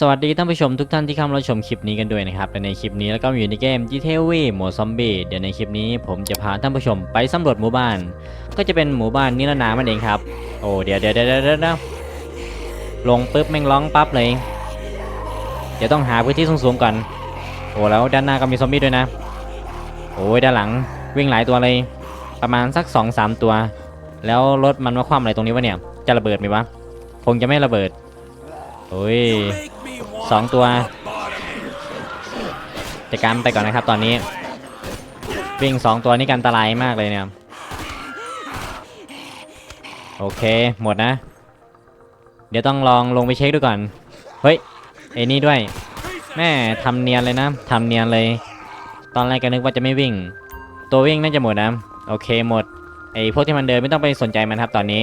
สวัสดีท่านผู้ชมทุกท่านที่เข้ามารับชมคลิปนี้กันด้วยนะครับในคลิปนี้แล้วก็อยู่ในเกม GTA V โหมดซอมบี้เดี๋ยวในคลิปนี้ผมจะพาท่านผู้ชมไปสำรวจหมู่บ้าน ก็จะเป็นหมู่บ้านนิรนามนั่นเองครับ โอ้เดี๋ยวเดี๋ยวเดี๋ยวเดี๋ยวเดี๋ยวลงปุ๊บแม่งร้องปั๊บเลย เดี๋ยวต้องหาพื้นที่สูงๆก่อน โอ้แล้วด้านหน้าก็มีซอมบี้ด้วยนะ โอ้ยด้านหลังวิ่งหลายตัวเลย ประมาณสัก2อสตัว แล้วรถมันมาคว่ำอะไรตรงนี้วะเนี่ย จะระเบิดไหมวะ คงจะไม่ระเบิด โอ้ยสองตัวจัดการไปก่อนนะครับตอนนี้ วิ่งสองตัวนี่กันอันตรายมากเลยเนี่ย โอเคหมดนะ เดี๋ยวต้องลองลงไปเช็คดูก่อน เฮ้ยไอ้นี่ด้วย แม่ทำเนียนเลยนะทำเนียนเลย ตอนแรกก็นึกว่าจะไม่วิ่ง ตัววิ่งน่าจะหมดนะ โอเคหมดไอ้พวกที่มันเดินไม่ต้องไปสนใจมันครับตอนนี้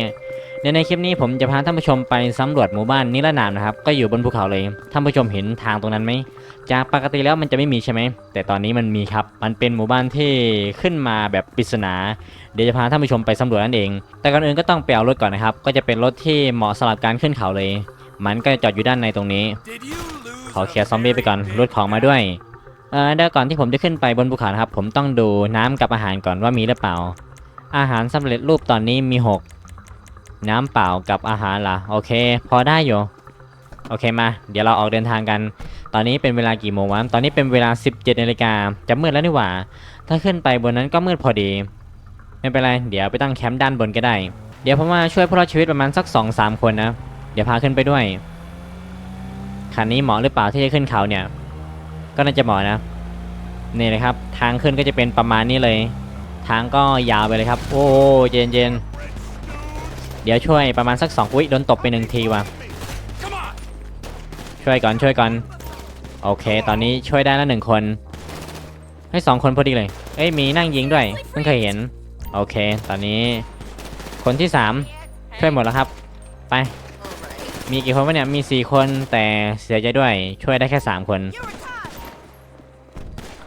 เดี๋ยวในคลิปนี้ผมจะพาท่านผู้ชมไปสำรวจหมู่บ้านนิรนามนะครับ ก็อยู่บนภูเขาเลย ท่านผู้ชมเห็นทางตรงนั้นไหม จากปกติแล้วมันจะไม่มีใช่ไหม แต่ตอนนี้มันมีครับ มันเป็นหมู่บ้านที่ขึ้นมาแบบปริศนา เดี๋ยวจะพาท่านผู้ชมไปสำรวจนั่นเอง แต่ก่อนอื่นก็ต้องไปเอารถก่อนนะครับ ก็จะเป็นรถที่เหมาะสำหรับการขึ้นเขาเลย มันก็จะจอดอยู่ด้านในตรงนี้ ขอเคลียร์ซอมบี้ไปก่อน รถของมาด้วย เออเดี๋ยวก่อนที่ผมจะขึ้นไปบนภูเขานะครับ ผมต้องดูน้ำกับอาหารก่อนว่ามีหรือเปล่า อาหารสำเร็จรูปตอนนี้มี 6 น้ำเปล่ากับอาหารล่ะ โอเค พอได้อยู่ โอเคมา เดี๋ยวเราออกเดินทางกัน ตอนนี้เป็นเวลากี่โมงวะ ตอนนี้เป็นเวลา 17นาฬิกาจะมืดแล้วนี่หว่า ถ้าขึ้นไปบนนั้นก็มืดพอดี ไม่เป็นไร เดี๋ยวไปตั้งแคมป์ด้านบนก็ได้ เดี๋ยวผมมาช่วยพวกเราชีวิตประมาณสัก 2-3 คนนะ เดี๋ยวพาขึ้นไปด้วย คันนี้เหมาะหรือเปล่าที่จะขึ้นเขาเนี่ย ก็น่าจะเหมาะนะ นี่เลยครับ ทางขึ้นก็จะเป็นประมาณนี้เลย ทางก็ยาวไปเลยครับ โอ้เย็นเย็น เดี๋ยวช่วยประมาณสักสองอุ้ยโดนตบไปหนึ่งทีว่ะ ช่วยก่อนช่วยก่อน โอเค ตอนนี้ช่วยได้แล้วหนึ่งคน ให้สองคนพอดีเลย เอ้ยมีนั่งยิงด้วยเพิ่งเคยเห็น โอเค ตอนนี้ คนที่สามช่วยหมดแล้วครับ ไป มีกี่คนวะเนี่ยมีสี่คนแต่เสียใจด้วยช่วยได้แค่สามคน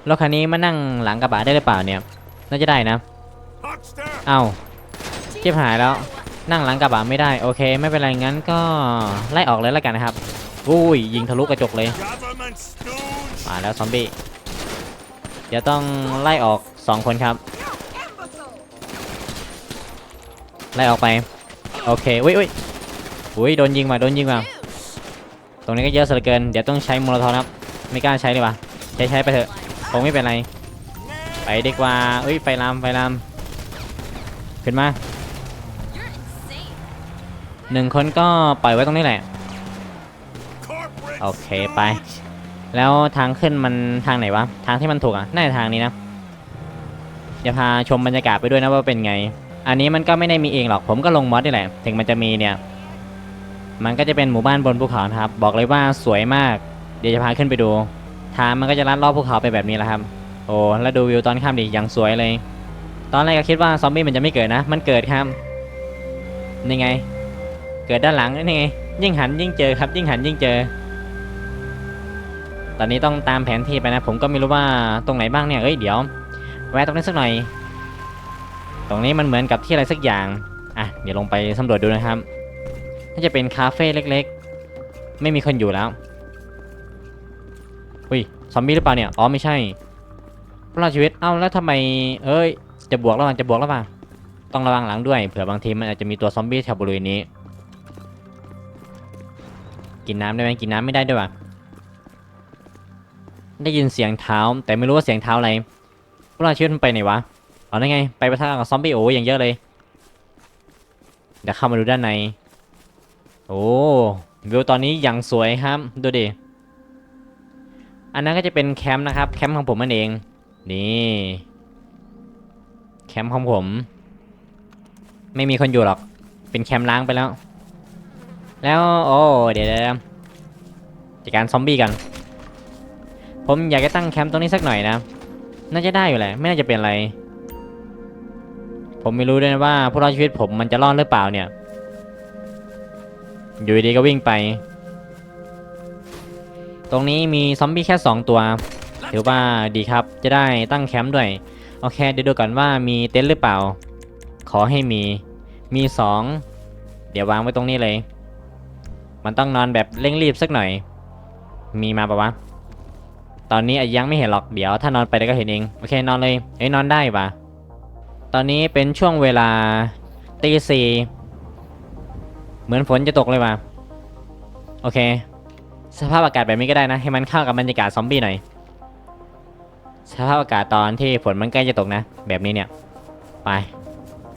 รถคันนี้มานั่งหลังกระบะได้หรือเปล่าเนี่ย น่าจะได้นะ เอ้าเจ็บหายแล้ว นั่งหลังกระบะไม่ได้โอเค ไม่เป็นไรงั้นก็ไล่ออกเลยแล้วกันนะครับอุ้ยยิงทะลุกระจกเลยมาแล้วซอมบี้เดี๋ยวต้องไล่ออก 2 คนครับ ไล่ออกไป โอเคอุ้ยอุ้ยอุ้ยโดนยิงมาโดนยิงมาตรงนี้ก็เยอะเสียเหลือเกินเดี๋ยวต้องใช้มโลทอฟครับไม่กล้าใช้เลยว่ะใช้ใช้ไปเถอะคงไม่เป็นไร ไปดีกว่าเอ้ยไฟลามไฟลามขึ้นมา หนึ่งคนก็ปล่อยไว้ตรงนี้แหละ โอเคไป แล้วทางขึ้นมันทางไหนวะ ทางที่มันถูกอะ น่าจะทางนี้นะเดี๋ยวพาชมบรรยากาศไปด้วยนะว่าเป็นไง อันนี้มันก็ไม่ได้มีเองหรอก ผมก็ลงมอดนี่แหละ ถึงมันจะมีเนี่ย มันก็จะเป็นหมู่บ้านบนภูเขาครับ บอกเลยว่าสวยมาก เดี๋ยวจะพาขึ้นไปดู ทางมันก็จะลัดรอบภูเขาไปแบบนี้แหละครับ โอ้ แล้วดูวิวตอนค่ำดิอย่างสวยเลย ตอนแรกก็คิดว่าซอมบี้มันจะไม่เกิดนะ มันเกิดครับนี่ไง เกิดด้านหลังนี่ไงยิ่งหันยิ่งเจอครับ ยิ่งหันยิ่งเจอ ตอนนี้ต้องตามแผนที่ไปนะ ผมก็ไม่รู้ว่าตรงไหนบ้างเนี่ยเอ้ยเดี๋ยว แวะตรงนี้สักหน่อย ตรงนี้มันเหมือนกับที่อะไรสักอย่างอะเดี๋ยวลงไปสำรวจดูนะครับน่าจะเป็นคาเฟ่เล็กๆ ไม่มีคนอยู่แล้วอุ้ยซอมบี้หรือเปล่าเนี่ยอ๋อไม่ใช่รอดชีวิตเอ้าแล้วทำไม เอ้ย จะบวกแล้วมั้งจะบวกแล้วป่ะต้องระวังหลังด้วยเผื่อบางทีมันอาจจะมีตัวซอมบี้แถวบริเวณนี้ กินน้ำได้ไหมกินน้ำไม่ได้ด้วยวะได้ยินเสียงเท้า แต่ไม่รู้ว่าเสียงเท้าอะไรพวกเราเชีวิตมันไปไหนวะอ๋อนั่นไง ไปประทะกับซอมบี้โอ้ยอย่างเยอะเลยเดี๋ยวเข้ามาดูด้านใน โอ้วิวตอนนี้อย่างสวยครับดูดิอันนั้นก็จะเป็นแคมป์นะครับแคมป์ของผมนั่นเอง นี่แคมป์ของผม ไม่มีคนอยู่หรอก เป็นแคมป์ล้างไปแล้ว แล้วโอ้เดี๋ยวจัดการซอมบี้กัน ผมอยากจะตั้งแคมป์ตรงนี้สักหน่อยนะ น่าจะได้อยู่แหละ ไม่น่าจะเป็นอะไร ผมไม่รู้ด้วยนะว่าผู้รอดชีวิตผมมันจะรอดหรือเปล่าเนี่ย อยู่ดีก็วิ่งไป ตรงนี้มีซอมบี้แค่ 2 ตัวถือว่าดีครับ จะได้ตั้งแคมป์ด้วย โอเค เดี๋ยวดูก่อนว่ามีเต็นท์หรือเปล่า ขอให้มี มี 2 เดี๋ยววางไว้ตรงนี้เลย มันต้องนอนแบบเร่งรีบสักหน่อย มีมาปะวะ ตอนนี้อยังไม่เห็นหรอก เดี๋ยวถ้านอนไปแล้วก็เห็นเอง โอเคนอนเลย เอ้ยนอนได้ปะตอนนี้เป็นช่วงเวลาตีสี่เหมือนฝนจะตกเลยว่ะ โอเค สภาพอากาศแบบนี้ก็ได้นะ ให้มันเข้ากับบรรยากาศซอมบี้หน่อย สภาพอากาศตอนที่ฝนมันใกล้จะตกนะ แบบนี้เนี่ย ไป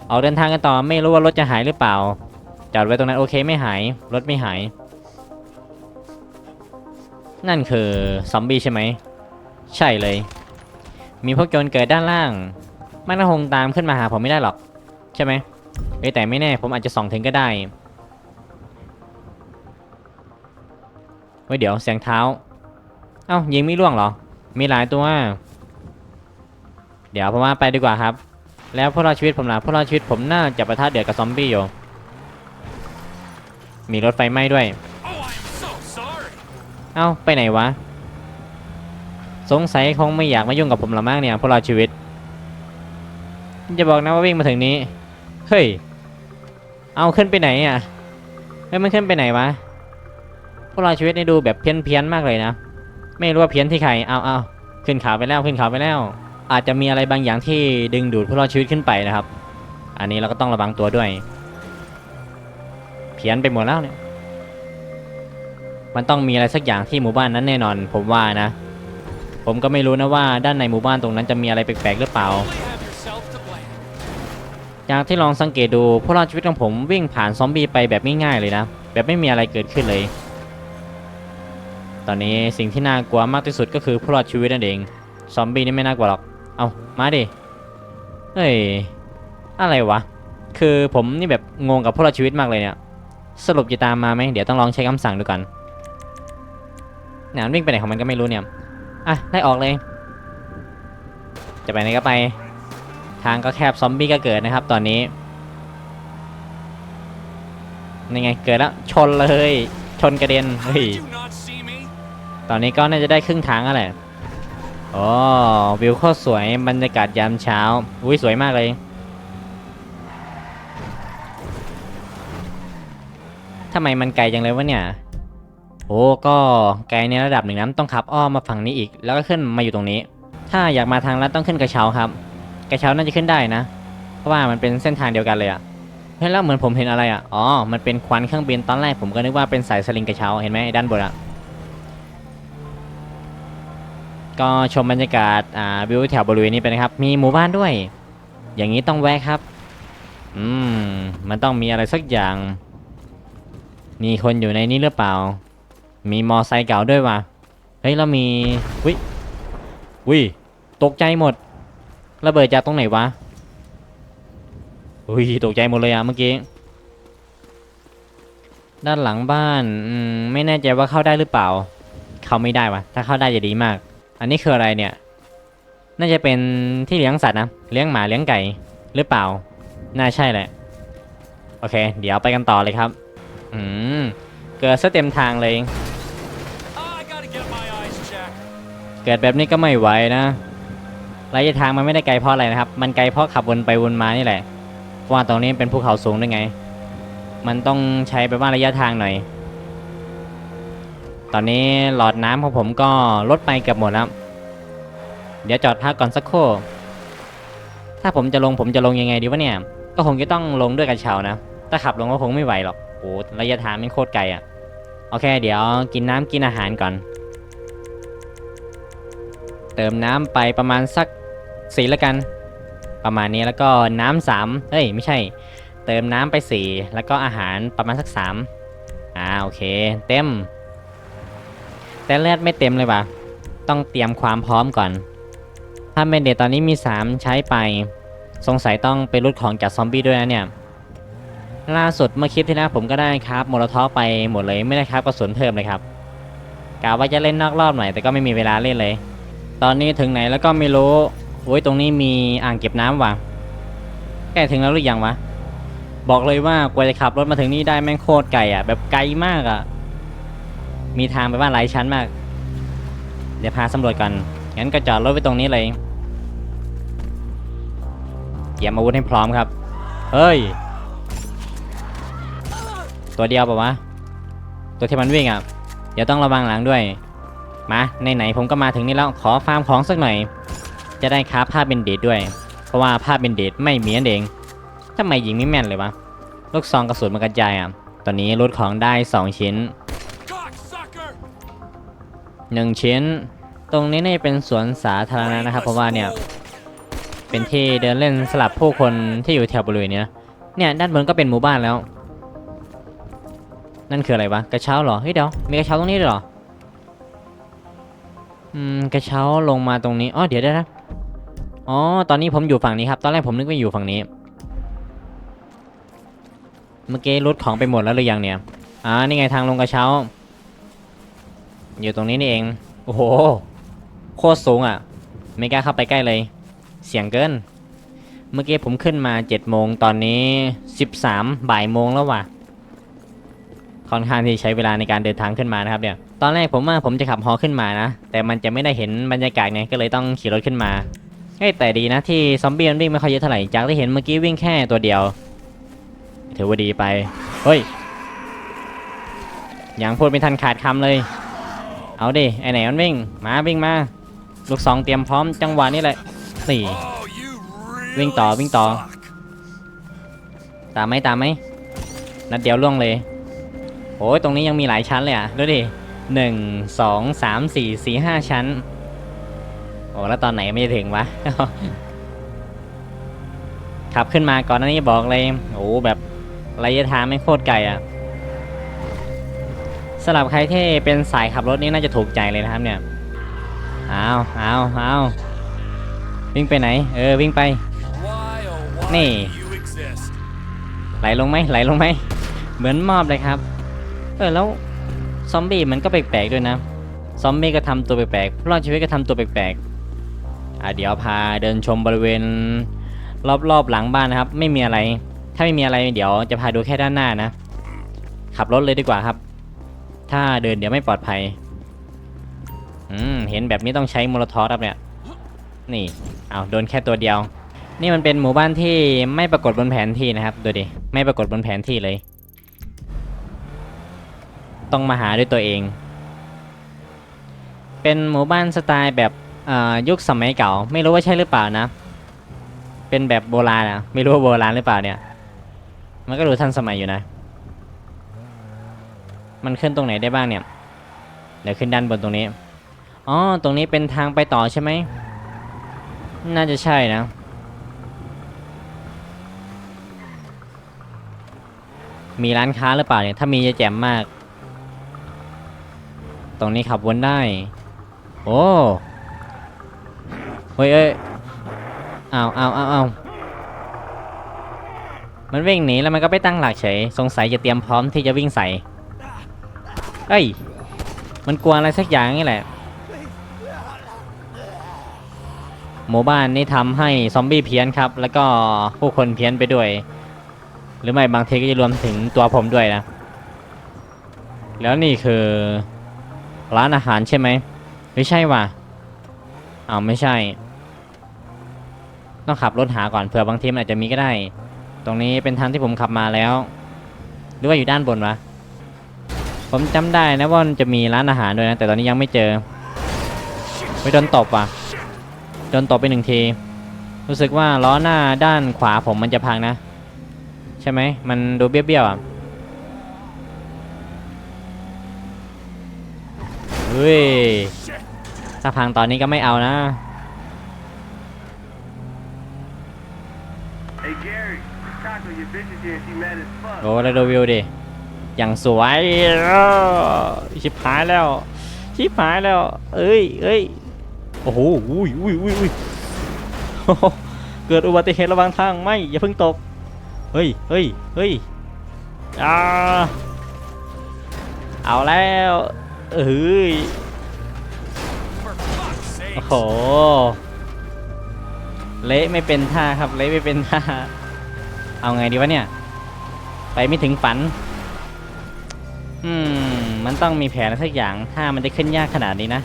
ออกเดินทางกันต่อไม่รู้ว่ารถจะหายหรือเปล่า จอดไว้ตรงนั้นโอเคไม่หาย รถไม่หาย นั่นคือซอมบี้ใช่ไหม ใช่เลย มีพวกโจรเกิดด้านล่าง มันก็คงตามขึ้นมาหาผมไม่ได้หรอก ใช่ไหมเอ้แต่ไม่แน่ผมอาจจะส่องถึงก็ได้เฮ้ยเดี๋ยวเสียงเท้า เอ้ายิงไม่ร่วงหรอ มีหลายตัว เดี๋ยวผมว่าไปดีกว่าครับ แล้วพวกเราชีวิตผมล่ะพวกเราชีวิตผมน่าจะประทะเดือดกับซอมบี้อยู่ มีรถไฟไหม้ด้วย เอ้าไปไหนวะ สงสัยคงไม่อยากมายุ่งกับผมหรอกมั้งเนี่ยพวกเราชีวิตจะบอกนะว่าวิ่งมาถึงนี้ เฮ้ย เอาขึ้นไปไหนอะเฮ้ยมันขึ้นไปไหนวะ พวกเราชีวิตนี่ดูแบบเพี้ยนเพี้ยนมากเลยนะ ไม่รู้ว่าเพี้ยนที่ใคร เอาเอาขึ้นเขาไปแล้วขึ้นเขาไปแล้ว อาจจะมีอะไรบางอย่างที่ดึงดูดพวกเราชีวิตขึ้นไปนะครับ อันนี้เราก็ต้องระวังตัวด้วย เพี้ยนไปหมดแล้วเนี่ย มันต้องมีอะไรสักอย่างที่หมู่บ้านนั้นแน่นอน ผมว่านะ ผมก็ไม่รู้นะว่าด้านในหมู่บ้านตรงนั้นจะมีอะไรแปลกๆหรือเปล่า Only have yourself to blame. จากที่ลองสังเกตดูพวกเราชีวิตของผมวิ่งผ่านซอมบี้ไปแบบง่ายๆเลยนะ แบบไม่มีอะไรเกิดขึ้นเลย ตอนนี้สิ่งที่น่ากลัวมากที่สุดก็คือพวกเราชีวิตนั่นเอง ซอมบี้นี่ไม่น่ากลัวหรอก เอามาดิ เฮ้ย อะไรวะ คือผมนี่แบบงงกับพวกเราชีวิตมากเลยเนี่ย สรุปจะตามมาไหมเดี๋ยวต้องลองใช้คำสั่งดูก่อน เนี่ยมันวิ่งไปไหนของมันก็ไม่รู้เนี่ย อะไล่ออกเลย จะไปไหนก็ไป ทางก็แคบซอมบี้ก็เกิดนะครับ ตอนนี้นี่ไงเกิดแล้วชนเลยชนกระเด็นเฮ้ยตอนนี้ก็น่าจะได้ครึ่งทางแล้วแหละโอ้วิวโคตรสวยบรรยากาศยามเช้าอุ้ยสวยมากเลย ทำไมมันไกลจังเลยวะเนี่ย โอ้ก็ไกลในระดับหนึ่งนะต้องขับอ้อมมาฝั่งนี้อีก แล้วก็ขึ้นมาอยู่ตรงนี้ ถ้าอยากมาทางลัดต้องขึ้นกระเช้าครับ กระเช้าน่าจะขึ้นได้นะ เพราะว่ามันเป็นเส้นทางเดียวกันเลยอะเฮ้ยแล้วเหมือนผมเห็นอะไรอะอ๋อ มันเป็นควันเครื่องบินตอนแรกผมก็นึกว่าเป็นสายสลิงกระเช้าเห็นไหมด้านบนอะก็ชมบรรยากาศอ่าวิวแถวบริเวณนี้ไปนะครับ มีหมู่บ้านด้วย อย่างนี้ต้องแวะครับ อืม มันต้องมีอะไรสักอย่าง มีคนอยู่ในนี้หรือเปล่า มีมอไซค์เก่าด้วยว่ะ เฮ้ยเรามีวิวิตกใจหมด ระเบิดจากตรงไหนวะอุ้ยตกใจหมดเลยอะเมื่อกี้ ด้านหลังบ้านอืมไม่แน่ใจว่าเข้าได้หรือเปล่า เข้าไม่ได้วะถ้าเข้าได้จะดีมาก อันนี้คืออะไรเนี่ย น่าจะเป็นที่เลี้ยงสัตว์นะ เลี้ยงหมาเลี้ยงไก่หรือเปล่า น่าใช่แหละ โอเค เดี๋ยวไปกันต่อเลยครับ อืม เกิดซะเต็มทางเลย เกิดแบบนี้ก็ไม่ไหวนะระยะทางมันไม่ได้ไกลเพราะอะไรนะครับ มันไกลเพราะขับวนไปวนมานี่แหละ เพราะว่าตรงนี้เป็นภูเขาสูงด้วยไง มันต้องใช้ไปว่าระยะทางหน่อย ตอนนี้หลอดน้ำของผมก็ลดไปเกือบหมดแล้ว เดี๋ยวจอดพักก่อนสักครู่ ถ้าผมจะลงผมจะลงยังไงดีวะเนี่ย ก็คงจะต้องลงด้วยกระเช้านะ ถ้าขับลงก็คงไม่ไหวหรอก โอ้ระยะทางมันโคตรไกลอะ่ะ โอเค เดี๋ยวกินน้ำกินอาหารก่อน ติมน้ำไปประมาณสักสี่ละกัน ประมาณนี้แล้วก็น้ำสามเฮ้ยไม่ใช่ เติมน้ำไปสี่แล้วก็อาหารประมาณสักสามอ่าโอเค เต็ม แต่เลือดไม่เต็มเลยว่ะต้องเตรียมความพร้อมก่อน ถ้าเมนเดตตอนนี้มี3ใช้ไป สงสัยต้องไปรุดของจากซอมบี้ด้วยนะเนี่ยล่าสุดเมื่อคลิปที่แล้วผมก็ได้ครับโมโลทอไปหมดเลยไม่ได้ครับกระสุนเพิ่มเลยครับกะว่าจะเล่นนอกรอบหน่อยแต่ก็ไม่มีเวลาเล่นเลย ตอนนี้ถึงไหนแล้วก็ไม่รู้โอ้ยตรงนี้มีอ่างเก็บน้ำว่ะใกล้ถึงแล้วหรือยังวะ บอกเลยว่ากว่าจะขับรถมาถึงนี่ได้แม่งโคตรไกลอะ แบบไกลมากอะ มีทางไปว่านหลายชั้นมาก เดี๋ยวพาสำรวจกันงั้นก็จอดรถไว้ตรงนี้เลยเตรียมอาวุธให้พร้อมครับ เฮ้ย ตัวเดียวปะวะ ตัวที่มันวิ่งอะ เดี๋ยวต้องระวังหลังด้วย มาไหนๆผมก็มาถึงนี่แล้วขอฟาร์มของสักหน่อย จะได้ค้าผ้าเป็นเดทด้วย เพราะว่าผ้าเป็นเดทไม่มีนั่นเองทำไมยิงไม่แม่นเลยวะลูกซองกระสุนมันกระจายอะตอนนี้รูดของได้ 2 ชิ้น 1 ชิ้น ตรงนี้เนี่ยเป็นสวนสาธารณะนะครับ เพราะว่าเนี่ยเป็นที่เดินเล่นสลับผู้คนที่อยู่แถวบริเวณนี้เนี่ยด้านบนก็เป็นหมู่บ้านแล้ว นั่นคืออะไรวะกระเช้าเหรอเฮ้ยเดี๋ยวมีกระเช้าตรงนี้ด้วยเหรอ อืมกระเช้าลงมาตรงนี้อ๋อเดี๋ยวได้นะอ๋อตอนนี้ผมอยู่ฝั่งนี้ครับ ตอนแรกผมนึกว่าอยู่ฝั่งนี้ เมื่อกี้รุดของไปหมดแล้วหรือยังเนี่ยอ่านี่ไงทางลงกระเช้า อยู่ตรงนี้นี่เองโอ้โหโคตรสูงอะ ไม่กล้าเข้าไปใกล้เลย เสียงเกิน เมื่อกี้ผมขึ้นมา7โมงตอนนี้13บ่ายโมงแล้วว่ะค่อนข้างที่ใช้เวลาในการเดินทางขึ้นมานะครับเนี่ย ตอนแรกผมว่าผมจะขับฮอขึ้นมานะ แต่มันจะไม่ได้เห็นบรรยากาศไงก็เลยต้องขี่รถขึ้นมาเฮ้แต่ดีนะที่ซอมบี้มันวิ่งไม่ค่อยเยอะเท่าไหร่จากที่เห็นเมื่อกี้วิ่งแค่ตัวเดียว ถือว่าดีไป เฮ้ยยังพูดไม่ทันขาดคำเลย เอาดิไอไหนมันวิ่ง มาวิ่งมา ลูกสองเตรียมพร้อมจังหวะนี้แหละนี่ Oh, you really Vinh tỏ, Vinh tỏ. suck. ตามไหมตามไหมนัดเดียวล่วงเลยโอ้ยตรงนี้ยังมีหลายชั้นเลยอะดูดิ หนึ่งสองสามสี่สี่ห้าชั้น โอ้แล้วตอนไหนไม่ถึงวะ ขับขึ้นมาก่อนหน้านี้บอกเลย โอ้แบบระยะทางไม่โคตรไกลอะสำหรับใครที่เป็นสายขับรถนี่น่าจะถูกใจเลยนะครับเนี่ย อ้าวอ้าวอ้าววิ่งไปไหน เออวิ่งไป Why, oh, why Nè. do you exist? ไหลลงไหมไหลลงไหม เหมือนมอบเลยครับ เออแล้ว ซอมบี้มันก็แปลกๆด้วยนะ ซอมบี้ก็ทำตัวแปลกๆผู้รอดชีวิตก็ทำตัวแปลกๆอะเดี๋ยวพาเดินชมบริเวณ รอบๆหลังบ้านนะครับ ไม่มีอะไร ถ้าไม่มีอะไรเดี๋ยวจะพาดูแค่ด้านหน้านะ ขับรถเลยดีกว่าครับ ถ้าเดินเดี๋ยวไม่ปลอดภัย อืม เห็นแบบนี้ต้องใช้มโลทอสครับเนี่ย นี่ เอาโดนแค่ตัวเดียว นี่มันเป็นหมู่บ้านที่ไม่ปรากฏบนแผนที่นะครับ ดูดิ ไม่ปรากฏบนแผนที่เลย ต้องมาหาด้วยตัวเอง เป็นหมู่บ้านสไตล์แบบยุคสมัยเก่า ไม่รู้ว่าใช่หรือเปล่านะ เป็นแบบโบราณอะไม่รู้ว่าโบราณหรือเปล่าเนี่ย มันก็ดูทันสมัยอยู่นะ มันขึ้นตรงไหนได้บ้างเนี่ย เดี๋ยวขึ้นด้านบนตรงนี้ อ๋อ ตรงนี้เป็นทางไปต่อใช่ไหม น่าจะใช่นะมีร้านค้าหรือเปล่าเนี่ย ถ้ามีจะแจ่มมาก ตรงนี้ขับวนได้ โอ้เฮ้ยเอ้ยอ้าวอ้าวอ้าวอ้าวมันวิ่งหนีแล้วมันก็ไปตั้งหลักเฉย สงสัยจะเตรียมพร้อมที่จะวิ่งใส่เอ้ย มันกลัวอะไรสักอย่างนี่แหละ หมู่บ้านนี่ทำให้ซอมบี้เพี้ยนครับ แล้วก็ผู้คนเพี้ยนไปด้วย หรือไม่บางทีก็จะรวมถึงตัวผมด้วยนะ แล้วนี่คือ ร้านอาหารใช่ไหมไม่ใช่ว่ะอ้าวไม่ใช่ ต้องขับรถหาก่อนเผื่อบางทีมันอาจจะมีก็ได้ ตรงนี้เป็นทางที่ผมขับมาแล้ว หรือว่าอยู่ด้านบนวะผมจำได้นะว่าจะมีร้านอาหารด้วยนะแต่ตอนนี้ยังไม่เจอไปโดนตบว่ะโดนตบไปหนึ่งที รู้สึกว่าล้อหน้าด้านขวาผมมันจะพังนะ ใช่ไหมมันดูเบี้ยวๆอะ เฮ้ยถ้าพังตอนนี้ก็ไม่เอานะ Hey Gary, Taco, your bitch is here. She mad as fuck. โอ้แล้วดูวิวดิ อย่างสวยอ้อชิบหายแล้ว ชิบหายแล้ว เอ้ยเอ้ยโอ้โหอุ้ยอุ้ยอุ้ยอุ้ยโอ้โหเกิดอุบัติเหตุระหว่างทางไม่อย่าเพิ่งตก เฮ้ยเฮ้ยเฮ้ยอ่าเอาแล้ว เอ้ยโอ้โหเละไม่เป็นท่าครับเละไม่เป็นท่าเอาไงดีวะเนี่ย ไปไม่ถึงฝัน อืม มันต้องมีแผนอะไรสักอย่าง ถ้ามันจะขึ้นยากขนาดนี้นะ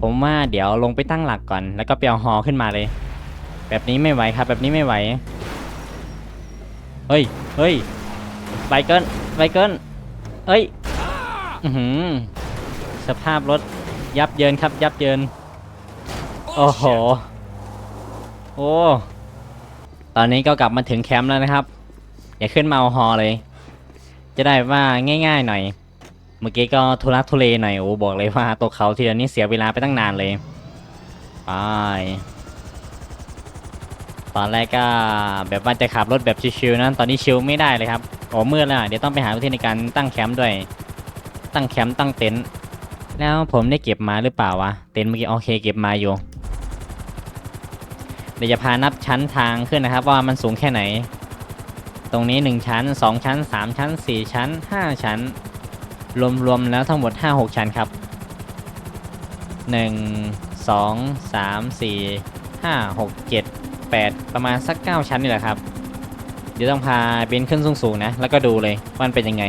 ผมว่าเดี๋ยวลงไปตั้งหลักก่อน แล้วก็เปียวหอขึ้นมาเลย แบบนี้ไม่ไหวครับ แบบนี้ไม่ไหว เฮ้ย เฮ้ยไบเกิลไบเกิลเฮ้ย อือหือ สภาพรถยับเยินครับ ยับเยิน โอ้โห โอ้ ตอนนี้ก็กลับมาถึงแคมป์แล้วนะครับ อย่าขึ้นมาเอาฮอเลย จะได้ว่าง่ายๆหน่อย เมื่อกี้ก็ทุลักทุเลหน่อยโอ้บอกเลยว่าตกเขาทีเดียวนี้เสียเวลาไปตั้งนานเลยไปตอนแรกก็แบบว่าจะขับรถแบบชิวๆนะตอนนี้ชิวไม่ได้เลยครับโอ้มืดแล้วอะเดี๋ยวต้องไปหาวิธีในการตั้งแคมป์ด้วย ตั้งแคมป์ตั้งเต็นท์ แล้วผมได้เก็บมาหรือเปล่าวะ เต็นเมื่อกี้โอเคเก็บมาอยู่ เดี๋ยวจะพานับชั้นทางขึ้นนะครับ ว่ามันสูงแค่ไหน ตรงนี้1ชั้น2ชั้น3ชั้น4ชั้น5ชั้น รวมๆแล้วทั้งหมด5-6ชั้นครับ1 2 3 4 5 6 7 8 ประมาณสัก 9 ชั้นนี่แหละครับ เดี๋ยวต้องพาเบนขึ้นสูงๆนะ แล้วก็ดูเลยว่ามันเป็นยังไง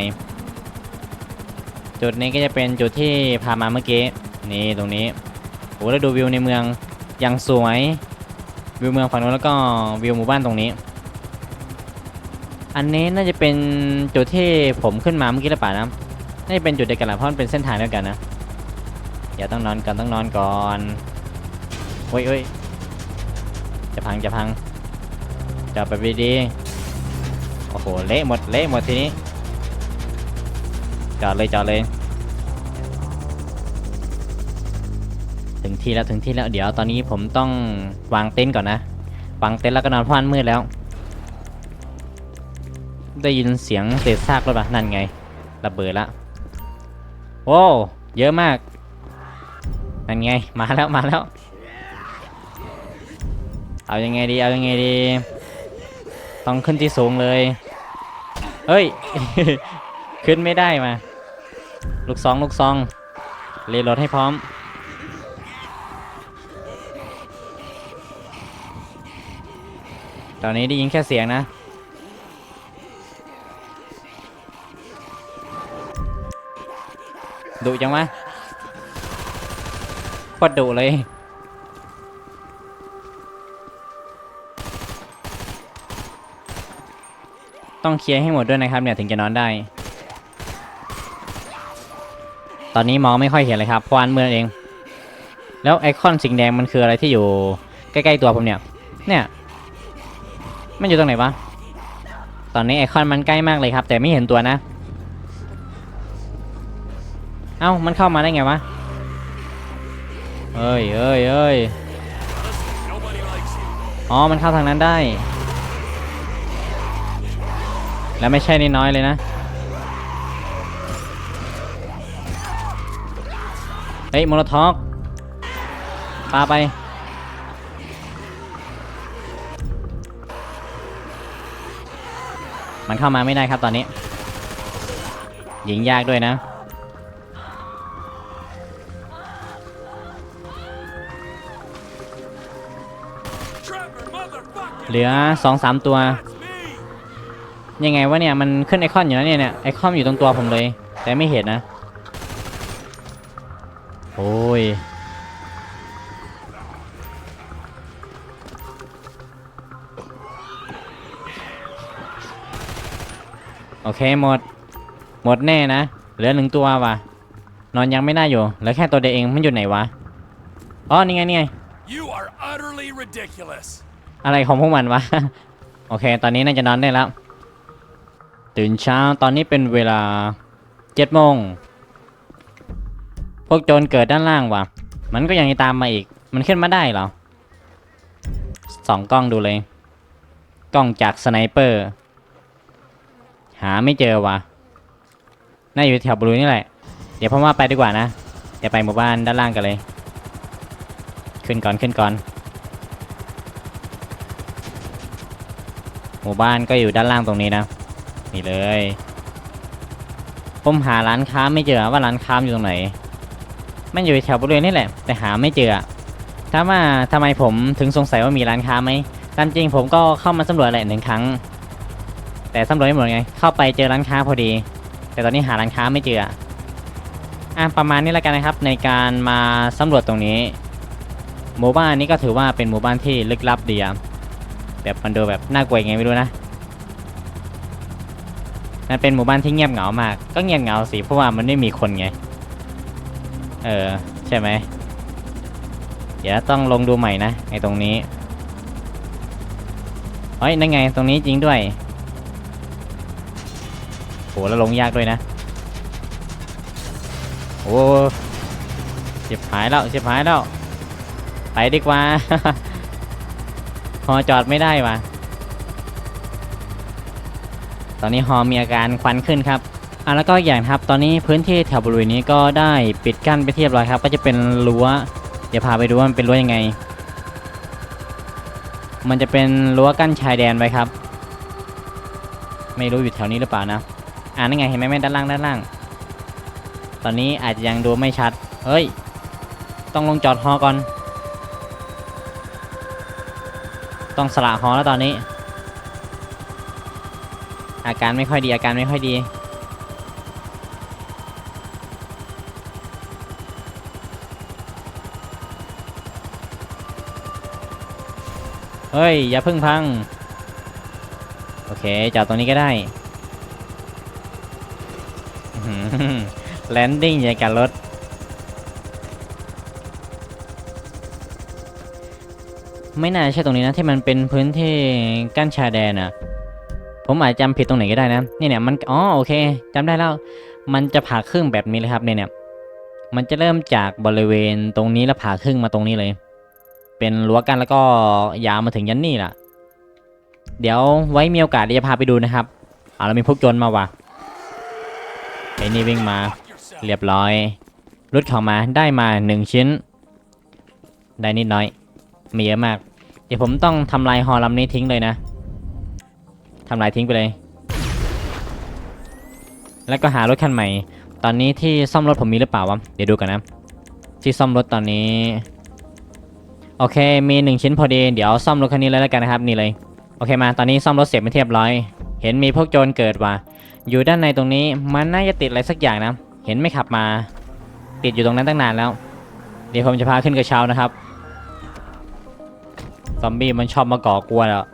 จุดนี้ก็จะเป็นจุดที่พามาเมื่อกี้ นี่ตรงนี้โอ้แล้วดูวิวในเมืองยังสวย วิวเมืองฝั่งนู้นแล้วก็วิวหมู่บ้านตรงนี้ อันนี้น่าจะเป็นจุดที่ผมขึ้นมาเมื่อกี้หรือเปล่านะน่าจะเป็นจุดเดียวกันแหละเพราะมันเป็นเส้นทางเดียวกันนะเดี๋ยวต้องนอนก่อนต้องนอนก่อนโอ้ยโอ้ยจะพังจะพังจอดแบบดีโอ้โหเละหมดเละหมดทีนี้ จอดเลยจอดเลย ถึงที่แล้วถึงที่แล้วเดี๋ยวตอนนี้ผมต้องวางเต็นท์ก่อนนะวางเต็นท์แล้วก็นอนพราะมันมืดแล้ว ได้ยินเสียงเศษซากรถปะนั่นไงระเบิดละโอ้เยอะมากนั่นไงมาแล้วมาแล้ว เอายังไงดีเอายังไงดี ต้องขึ้นที่สูงเลย เฮ้ย ขึ้นไม่ได้มา ลูกซองลูกซองเรโหลดให้พร้อม ตอนนี้ได้ยินแค่เสียงนะดุจังวะโคตรดุเลย ต้องเคลียร์ให้หมดด้วยนะครับเนี่ยถึงจะนอนได้ อนนี้มองไม่ค่อยเห็นเลยครับเพราะอันเมื่อเอง แล้วไอคอนสีแดงมันคืออะไรที่อยู่ใกล้ๆตัวผมเนี่ย เนี่ย มันอยู่ตรงไหนวะ ตอนนี้ไอคอนมันใกล้มากเลยครับ แต่ไม่เห็นตัวนะ เอ้า มันเข้ามาได้ไงวะ เอ้ยเอ้ยเอ้ยอ๋อ มันเข้าทางนั้นได้ แล้วไม่ใช่น้อยเลยนะ เฮ้ยโมโลท็อกปาไป มันเข้ามาไม่ได้ครับตอนนี้ ยิงยากด้วยนะ เหลือสองสามตัว ยังไงวะเนี่ย มันขึ้นไอคอนอยู่นะเนี่ยเนี่ยไอคอนอยู่ตรงตัวผมเลย แต่ไม่เห็นนะ โอ้ย โอเคหมด หมดแน่นะ เหลือหนึ่งตัวว่ะ นอนยังไม่ได้อยู่ เหลือแค่ตัวเดียวเอง มันอยู่ไหนวะ อ๋อ นี่ไง นี่ไง You are utterly ridiculous. อะไรของพวกมันวะ โอเค ตอนนี้น่าจะนอนได้แล้ว ตื่นเช้า ตอนนี้เป็นเวลาเจ็ดโมง พวกโจรเกิดด้านล่างว่ะ มันก็ยังจะตามมาอีก มันขึ้นมาได้เหรอสองกล้องดูเลย กล้องจากสไนเปอร์ หาไม่เจอว่ะ น่าอยู่แถวบรูนี่แหละ เดี๋ยวพ่อว่าไปดีกว่านะ เดี๋ยวไปหมู่บ้านด้านล่างกันเลย ขึ้นก่อนขึ้นก่อน หมู่บ้านก็อยู่ด้านล่างตรงนี้นะ นี่เลยผมหาร้านค้าไม่เจอว่าร้านค้าอยู่ตรงไหน มันอยู่แถวบริเวณนี่แหละ แต่หาไม่เจอถามว่าทำไมผมถึงสงสัยว่ามีร้านค้าไหมตามจริงผมก็เข้ามาสำรวจแหละหนึ่งครั้ง แต่สำรวจไม่หมดไง เข้าไปเจอร้านค้าพอดี แต่ตอนนี้หาร้านค้าไม่เจออะประมาณนี้แล้วกันนะครับ ในการมาสำรวจตรงนี้ หมู่บ้านนี้ก็ถือว่าเป็นหมู่บ้านที่ลึกลับดีอะแบบมันดูแบบน่ากลัวยังไงไม่รู้นะมันเป็นหมู่บ้านที่เงียบเหงามาก ก็เงียบเหงาสิเพราะว่ามันไม่มีคนไง เออ ใช่ไหม เดี๋ยวต้องลงดูใหม่นะไอ้ตรงนี้เฮ้ยนั่นไงตรงนี้จริงด้วยโหแล้วลงยากด้วยนะ โอ้เจ็บหายแล้วเจ็บหายแล้วไปดีกว่าฮอจอดไม่ได้วะตอนนี้ฮอมีอาการควันขึ้นครับ อะแล้วก็อย่างครับตอนนี้พื้นที่แถวบริเวณนี้ก็ได้ปิดกั้นไปเรียบร้อยครับ ก็จะเป็นรั้วเดี๋ยวพาไปดูว่ามันเป็นรั้วยังไง มันจะเป็นรั้วกั้นชายแดนไว้ครับ ไม่รู้อยู่แถวนี้หรือเปล่านะอ่านั่นไงเห็นไหมแม่ด้านล่างด้านล่าง ตอนนี้อาจจะยังดูไม่ชัดเฮ้ย ต้องลงจอดฮอก่อน ต้องสละฮอแล้วตอนนี้ อาการไม่ค่อยดีอาการไม่ค่อยดี เฮ้ย อย่าเพึ่งพัง โอเคจอดตรงนี้ก็ได้แลนดิ้งอย่างกับรถ ไม่น่าใช่ตรงนี้นะที่มันเป็นพื้นที่กั้นชายแดนอะผมอาจจำผิดตรงไหนก็ได้นะนี่เนี่ยมันอ๋อโอเคจำได้แล้ว มันจะผ่าครึ่งแบบนี้เลยครับเนี่ยเนี่ยมันจะเริ่มจากบริเวณตรงนี้แล้วผ่าครึ่งมาตรงนี้เลย เป็นรั้วกันแล้วก็ยาวมาถึงยันนี่ล่ะ เดี๋ยวไว้มีโอกาสเดี๋ยวจะพาไปดูนะครับเอาเรามีพวกโจรมาว่ะไอ้นี่วิ่งมาเรียบร้อยรุดเข้ามาได้มาหนึ่งชิ้น ได้นิดน้อยไม่เยอะมาก เดี๋ยวผมต้องทำลายฮอลำนี้ทิ้งเลยนะทำลายทิ้งไปเลย แล้วก็หารถคันใหม่ ตอนนี้ที่ซ่อมรถผมมีหรือเปล่าวะ เดี๋ยวดูกันนะ ที่ซ่อมรถตอนนี้ โอเค มีหนึ่งชิ้นพอดี เดี๋ยวซ่อมรถคันนี้เลยแล้วกันนะครับนี่เลย โอเคมาตอนนี้ซ่อมรถเสร็จไม่เทียบร้อย เห็นมีพวกโจรเกิดว่ะ อยู่ด้านในตรงนี้มันน่าจะติดอะไรสักอย่างนะ เห็นไม่ขับมา ติดอยู่ตรงนั้นตั้งนานแล้ว เดี๋ยวผมจะพาขึ้นกระเช้านะครับ ซอมบี้มันชอบมาก่อกวนแล้ว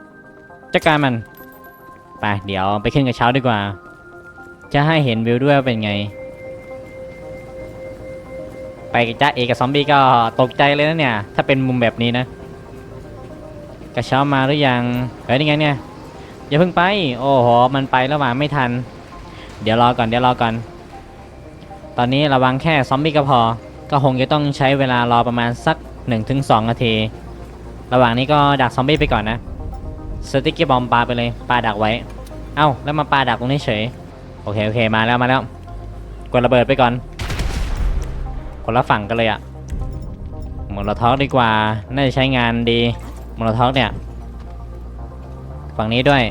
จัดการมัน ไปเดี๋ยวไปขึ้นกระเช้าดีกว่า จะให้เห็นวิวด้วยเป็นไง ไปกับจ้าเอกกับซอมบี้ก็ตกใจเลยนะเนี่ย ถ้าเป็นมุมแบบนี้นะ กระเช้ามาหรือยังเฮ้ยนี่ไงเนี่ยอย่าเพิ่งไป โอ้โห มันไปแล้วมาไม่ทัน เดี๋ยวรอก่อน เดี๋ยวรอก่อน ตอนนี้ระวังแค่ซอมบี้ก็พอ ก็คงจะต้องใช้เวลารอประมาณสัก 1-2นาที ระหว่างนี้ก็ดักซอมบี้ไปก่อนนะสติ๊กเกอร์บอมปาไปเลยปาดักไว้ เอ้า แล้วมาปาดักตรงนี้เฉย โอเค โอเค มาแล้ว มาแล้ว กดระเบิดไปก่อน คนละฝั่งกันเลยอะหมดเราท็อกดีกว่า น่าจะใช้งานดีหมดเราท็อกเนี่ย ฝั่งนี้ด้วย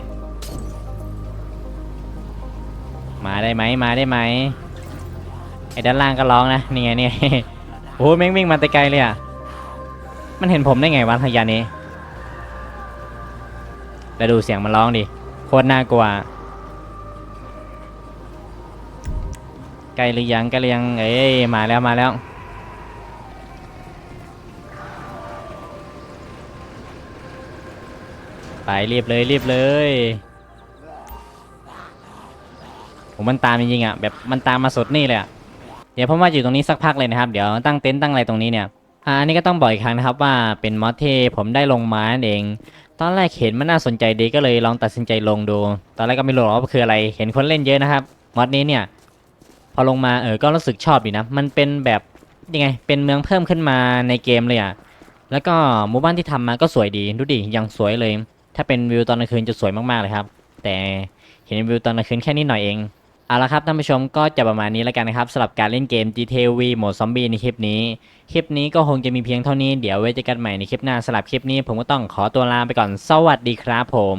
มาได้ไหมมาได้ไหมไอ้ด้านล่างก็ร้องนะ นี่ไงนี่โอ้โหแม่งวิ่งมาแต่ไกลเลยอะมันเห็นผมได้ไงวะพยานี้แล้วดูเสียงมันร้องดิ โคตรน่ากลัว ไกลหรือยังไกลหรือยังเอ้ยมาแล้วมาแล้ว ไปรีบเลยรีบเลยผมมันตามจริงๆอะแบบมันตามมาสุดนี่เลยอะเดี๋ยวผมว่าอยู่ตรงนี้สักพักเลยนะครับ เดี๋ยวตั้งเต็นท์ตั้งอะไรตรงนี้เนี่ยอ่าอันนี้ก็ต้องบอกอีกครั้งนะครับว่าเป็นมอสที่ผมได้ลงมาเอง ตอนแรกเห็นมันน่าสนใจดีก็เลยลองตัดสินใจลงดู ตอนแรกก็ไม่รู้หรอกว่าคืออะไร เห็นคนเล่นเยอะนะครับมอสนี้เนี่ย พอลงมาเออก็รู้สึกชอบดีนะ มันเป็นแบบยังไง เป็นเมืองเพิ่มขึ้นมาในเกมเลยอะ แล้วก็หมู่บ้านที่ทำมาก็สวยดี ดูดิ ยังสวยเลย ถ้าเป็นวิวตอนกลางคืนจะสวยมากๆเลยครับ แต่เห็นวิวตอนกลางคืนแค่นี้หน่อยเอง เอาละครับท่านผู้ชมก็จะประมาณนี้แล้วกันนะครับสำหรับการเล่นเกม GTA V โหมดซอมบี้ในคลิปนี้ คลิปนี้ก็คงจะมีเพียงเท่านี้ เดี๋ยวไว้เจอกันใหม่ในคลิปหน้าสำหรับคลิปนี้ ผมก็ต้องขอตัวลาไปก่อน สวัสดีครับผม